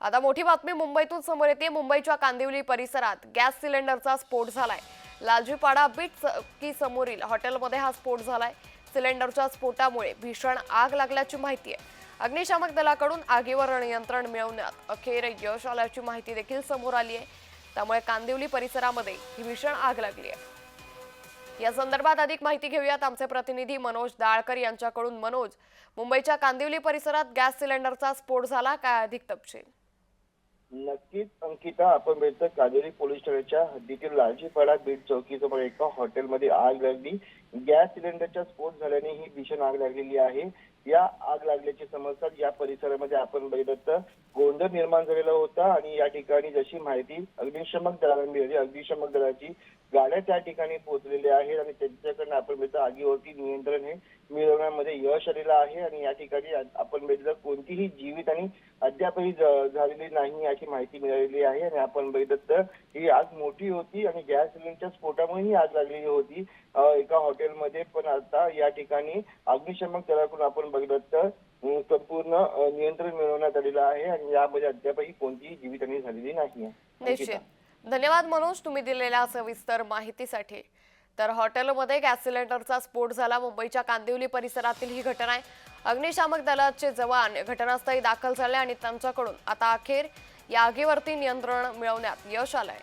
आता मोठी बातमी मुंबईतून समोर येते. मुंबईच्या कांदिवली परिसरात गॅस सिलेंडरचा स्फोट झालाय. लालजीपाडा बीट की समोरील हॉटेलमध्ये हा स्फोट झालाय. सिलेंडरच्या स्फोटामुळे भीषण आग लागल्याची माहिती आहे. अग्निशामक दलाकडून आगीवर नियंत्रण मिळवण्यात अखेर यश आल्याची माहिती देखील समोर आली आहे. त्यामुळे कांदिवली परिसरामध्ये ही भीषण आग लागली आहे. या संदर्भात अधिक माहिती घेऊयात आमचे प्रतिनिधी मनोज दाळकर यांच्याकडून. मनोज मुंबईच्या कांदिवली परिसरात गॅस सिलेंडरचा स्फोट झाला. काय अधिक तपशील? नक्कीच अंकिता आपण भेटतो कादेरी पोलीस ठाण्याच्या हद्दीतील लालजीपाडा बीट चौकीसमोर एका हॉटेलमध्ये आग लागली. गॅस सिलेंडरचा स्फोट झाल्याने ही भीषण आग लागलेली आहे. या आग लागल्याची समस्या या परिसरामध्ये आपण बघितलं तर गोंधळ निर्माण झालेला होता आणि या ठिकाणी जशी माहिती अग्निशमक दलाला मिळाली अग्निशमक दलाची गाड्या त्या ठिकाणी पोहोचलेल्या आहेत आणि त्यांच्याकडनं आपण बघितलं आगीवरती नियंत्रण हे मिळवण्यामध्ये यश आलेलं आहे आणि या ठिकाणी आपण बघितलं कोणतीही जीवित आणि अद्यापही झालेली नाही याची माहिती मिळालेली आहे आणि आपण बघितलं तर ही आग मोठी होती आणि गॅस सिलेंडरच्या स्फोटामुळे ही आग लागलेली होती. एका हॉटेलमध्ये पण आता या ठिकाणी अग्निशमक दलाकडून आपण अं, संपूर्ण नियंत्रण मिळवण्यात आलेलं आहे आणि यामध्ये अद्यापही कोणतीही जीवितहानी झालेली नाही निश्चित. धन्यवाद मनोज तुम्ही दिलेल्या सविस्तर माहितीसाठी. तर हॉटेलमध्ये गॅस सिलेंडरचा स्फोट झाला. मुंबईच्या कांदिवली परिसरातील ही घटना आहे. अग्निशामक दलाचे जवान घटनास्थळी दाखल झाले आणि त्यांच्याकडून आता अखेर या आगीवरती नियंत्रण मिळवण्यात यश आलंय.